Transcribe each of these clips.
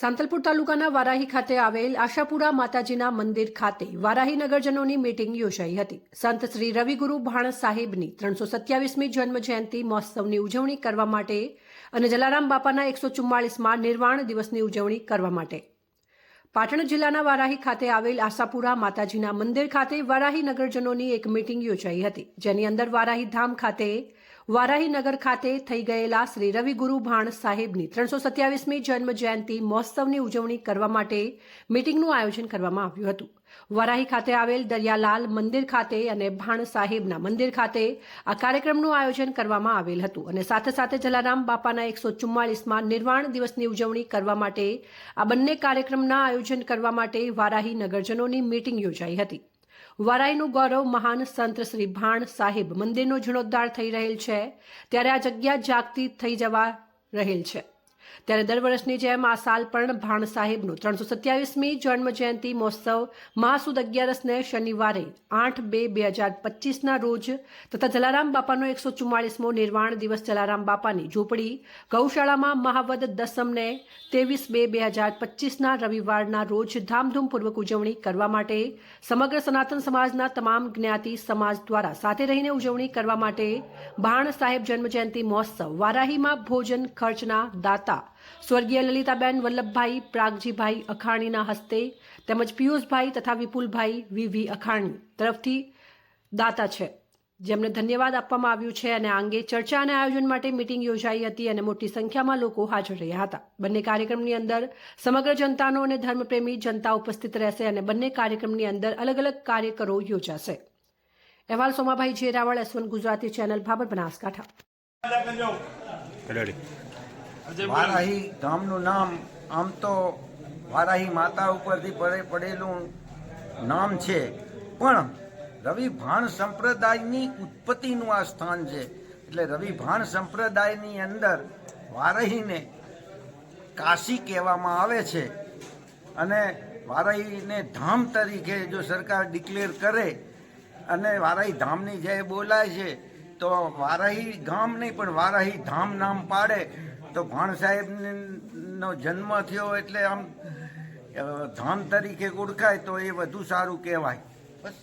સાંતલપુર તાલુકાના વારાહી ખાતે આવેલ આશાપુરા માતાજીના મંદિર ખાતે વારાહી નગરજનોની મીટિંગ યોજાઈ હતી. સંત શ્રી રવિગુરુ ભાણ સાહેબની ત્રણસો સત્યાવીસમી જન્મ જયંતિ મહોત્સવની ઉજવણી કરવા માટે અને જલારામ બાપાના એકસો ચુમ્માળીસમાં નિર્વાણ દિવસની ઉજવણી કરવા માટે. પાટણ જિલ્લાના વારાહી ખાતે આવેલ આશાપુરા માતાજીના મંદિર ખાતે વારાહી નગરજનોની એક મીટિંગ યોજાઈ હતી, જેની અંદર વારાહી ધામ ખાતે વારાહી નગર ખાતે થઈ ગયેલા શ્રી રવિ ગુરુ ભાણ સાહેબની ત્રણસો સત્યાવીસમી જન્મ જયંતિ મહોત્સવની ઉજવણી કરવા માટે મીટિંગનું આયોજન કરવામાં આવ્યું હતું. વારાહી ખાતે આવેલ દરિયાલાલ મંદિર ખાતે અને ભાણ સાહેબના મંદિર ખાતે આ કાર્યક્રમનું આયોજન કરવામાં આવેલ હતું અને સાથે સાથે જલારામ બાપાના એકસો ચુમ્માળીસમાં નિર્વાણ દિવસની ઉજવણી કરવા માટે આ બંને કાર્યક્રમના આયોજન કરવા માટે વારાહી નગરજનોની મીટિંગ યોજાઈ હતી. વારાઈનું ગૌરવ મહાન સંત શ્રી ભાણ સાહેબ મંદિરનો જીર્ણોદ્ધાર થઈ રહેલ છે. ત્યારે આ જગ્યા જાગતી થઈ જવા રહેલ છે. ત્યારે દર વર્ષની જેમ આ સાલ પણ ભાણ સાહેબનું ત્રણસો સત્યાવીસમી જન્મ જયંતિ મહોત્સવ મહાસુદ અગિયારસને શનિવારે આઠ બે બે હજાર પચીસના રોજ તથા જલારામ બાપાનો એકસો ચુમ્માળીસમો નિર્વાણ દિવસ જલારામ બાપાની ઝૂંપડી ગૌશાળામાં મહાવદ દસમને ત્રેવીસ બે બે હજાર પચીસના રવિવારના રોજ ધામધૂમપૂર્વક ઉજવણી કરવા માટે સમગ્ર સનાતન સમાજના તમામ જ્ઞાતિ સમાજ દ્વારા સાથે રહીને ઉજવણી કરવા માટે ભાણ સાહેબ જન્મજયંતિ મહોત્સવ વારાહીમાં ભોજન ખર્ચના દાતા સ્વર્ગીય લલિતાબેન વલ્લભભાઈ, પ્રાગજીભાઈ અખાણીના હસ્તે તેમજ પિયુષભાઈ તથા વિપુલભાઈ વીવી અખાણી તરફથી દાતા છે. જેમને ધન્યવાદ આપવામાં આવ્યું છે અને આ અંગે ચર્ચા અને આયોજન માટે મિટિંગ યોજાઈ હતી અને મોટી સંખ્યામાં લોકો હાજર રહ્યા હતા. બંને કાર્યક્રમની અંદર સમગ્ર જનતાનો અને ધર્મપ્રેમી જનતા ઉપસ્થિત રહેશે અને બંને કાર્યક્રમની અંદર અલગ અલગ કાર્યકરો યોજાશે. અહેવાલ Somabhai Jeraval S one Gujarati channel, Bhabhar Banaskantha. Varahi ધામનું નામ આમ તો વારાહી માતા ઉપરથી પડે પડેલું નામ છે. પણ રવિ ભાણ સંપ્રદાયની ઉત્પત્તિનું આ સ્થાન છે. એટલે રવિ ભાણ સંપ્રદાયની અંદર વારાહીને કાશી કહેવામાં આવે છે. અને વારાહીને ધામ તરીકે જો સરકાર ડિક્લેર કરે અને વારાહી ધામની જે બોલાય છે, તો વારાહી ગામ નહીં, પણ વારાહી ધામ નામ પાડે. તો ભાણ સાહેબનો જન્મ થયો એટલે આમ ધન તરીકે ઓળખાય તો એ વધુ સારું કહેવાય. બસ.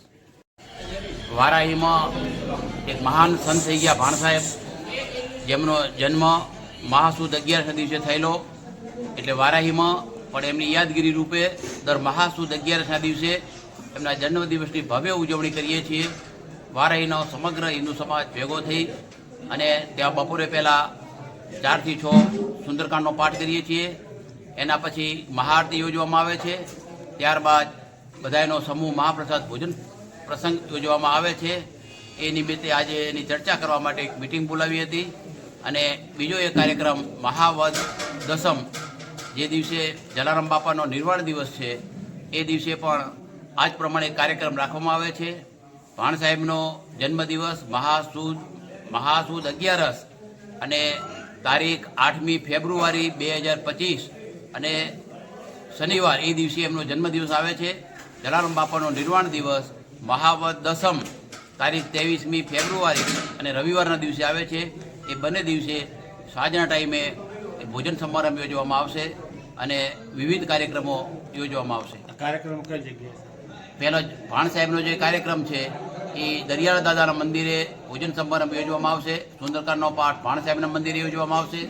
વારાહીમાં એક મહાન સંત થઈ ગયા ભાણ સાહેબ. જેમનો જન્મ મહાસુદ અગિયારસના દિવસે થયેલો. એટલે વારાહીમાં પણ એમની યાદગીરી રૂપે દર મહાસુદ અગિયારસના દિવસે એમના જન્મદિવસની ભવ્ય ઉજવણી કરીએ છીએ. વારાહીનો સમગ્ર હિન્દુ સમાજ ભેગો થઈ અને ત્યાં બપોરે પહેલાં ચારથી છ સુંદરકાંડનો પાઠ કરીએ છીએ. એના પછી મહાઆરતી યોજવામાં આવે છે. ત્યારબાદ બધાનો સમૂહ મહાપ્રસાદ ભોજન પ્રસંગ યોજવામાં આવે છે. એ નિમિત્તે આજે એની ચર્ચા કરવા માટે એક મિટિંગ બોલાવી હતી. અને બીજો એક કાર્યક્રમ મહાવદ દસમ, જે દિવસે જલારામ બાપાનો નિર્વાણ દિવસ છે, એ દિવસે પણ આ જ પ્રમાણે કાર્યક્રમ રાખવામાં આવે છે. ભાણ સાહેબનો જન્મદિવસ, મહાસુદ મહાસુદ અગિયારસ અને તારીખ આઠમી ફેબ્રુઆરી બે હજાર પચીસ અને શનિવાર એ દિવસે એમનો જન્મદિવસ આવે છે. જલારામ બાપાનો નિર્વાણ દિવસ મહાવત દસમ તારીખ ત્રેવીસમી ફેબ્રુઆરી અને રવિવારના દિવસે આવે છે. એ બંને દિવસે સાંજના ટાઈમે ભોજન સમારંભ યોજવામાં આવશે અને વિવિધ કાર્યક્રમો યોજવામાં આવશે. કાર્યક્રમ કઈ જગ્યાએ પહેલો જ ભાણ સાહેબનો જે કાર્યક્રમ છે એ દરિયાળા દાદાના મંદિરે ભોજન સમારંભ યોજવામાં આવશે. સુંદરકાંડનો પાઠ ભાણ સાહેબના મંદિરે યોજવામાં આવશે.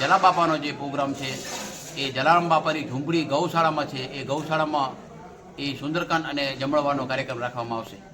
જલા બાપાનો જે પ્રોગ્રામ છે, એ જલારામ બાપાની ઝૂંપડી ગૌશાળામાં છે. એ ગૌશાળામાં એ સુંદરકાંડ અને જમણવાનો કાર્યક્રમ રાખવામાં આવશે.